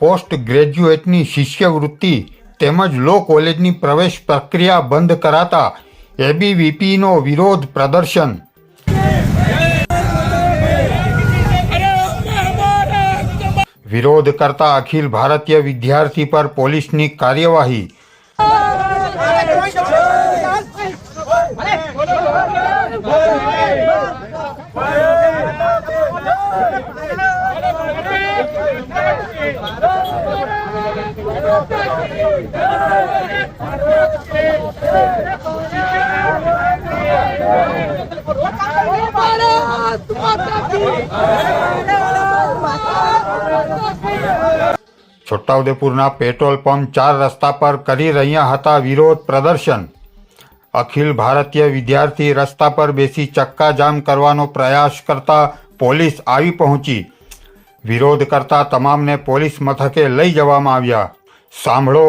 Post ગ્રેજ્યુએટની શિષ્યવૃત્તિ તેમજ લો કોલેજની પ્રવેશ પ્રક્રિયા બંધ કરાતા એબીવીપીનો વિરોધ પ્રદર્શન. વિરોધ કરતા અખિલ ભારતીય વિદ્યાર્થી પર પોલીસની કાર્યવાહી. છોટાઉદેપુરના પેટ્રોલ પંપ ચાર રસ્તા પર કરી રહ્યા હતા વિરોધ પ્રદર્શન. અખિલ ભારતીય વિદ્યાર્થી રસ્તા પર બેસી ચક્કાજામ કરવાનો પ્રયાસ કરતા પોલીસ આવી પહોંચી. વિરોધ કરતા તમામને પોલીસ મથકે લઈ જવામાં આવ્યા. સાંભળો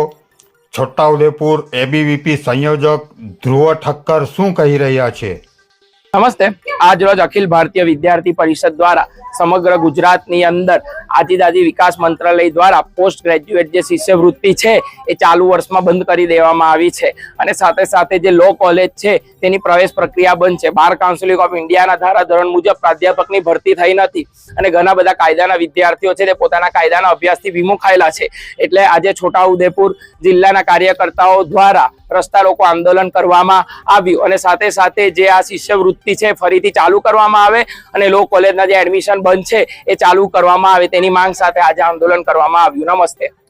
છોટાઉદેપુર એબીવીપી સંયોજક ધ્રુવ ઠક્કર શું કહી રહ્યા છે? નમસ્તે. આજ રોજ અખિલ ભારતીય વિદ્યાર્થી પરિષદ દ્વારા સમગ્ર ગુજરાતની અંદર આદિજાતિ વિકાસ મંત્રાલય દ્વારા પોસ્ટ ગ્રેજ્યુએટ જે શિષ્યવૃત્તિ છે, એ ચાલુ વર્ષમાં બંધ કરી દેવામાં આવી છે. અને સાથે સાથે જે લો કોલેજ છે, તેની પ્રવેશ પ્રક્રિયા બંધ છે. બાર કાઉન્સિલ ઓફ ઇન્ડિયાના ધારા ધોરણ મુજબ પ્રાધ્યાપકની ભરતી થઈ નથી. અને ઘણા બધા કાયદાના વિદ્યાર્થીઓ છે, તે પોતાના કાયદાના અભ્યાસથી વિમુખાયેલા છે. એટલે આજે છોટાઉદેપુર જિલ્લાના કાર્યકર્તાઓ દ્વારા રસ્તા રોકો આંદોલન કરવામાં આવ્યું. અને સાથે સાથે જે આ શિષ્યવૃત્તિ છે ફરીથી ચાલુ કરવામાં આવે અને લો કોલેજના જે એડમિશન બંધ છે એ ચાલુ કરવામાં આવે તેની માંગ સાથે આજે આંદોલન કરવામાં આવ્યું. નમસ્તે.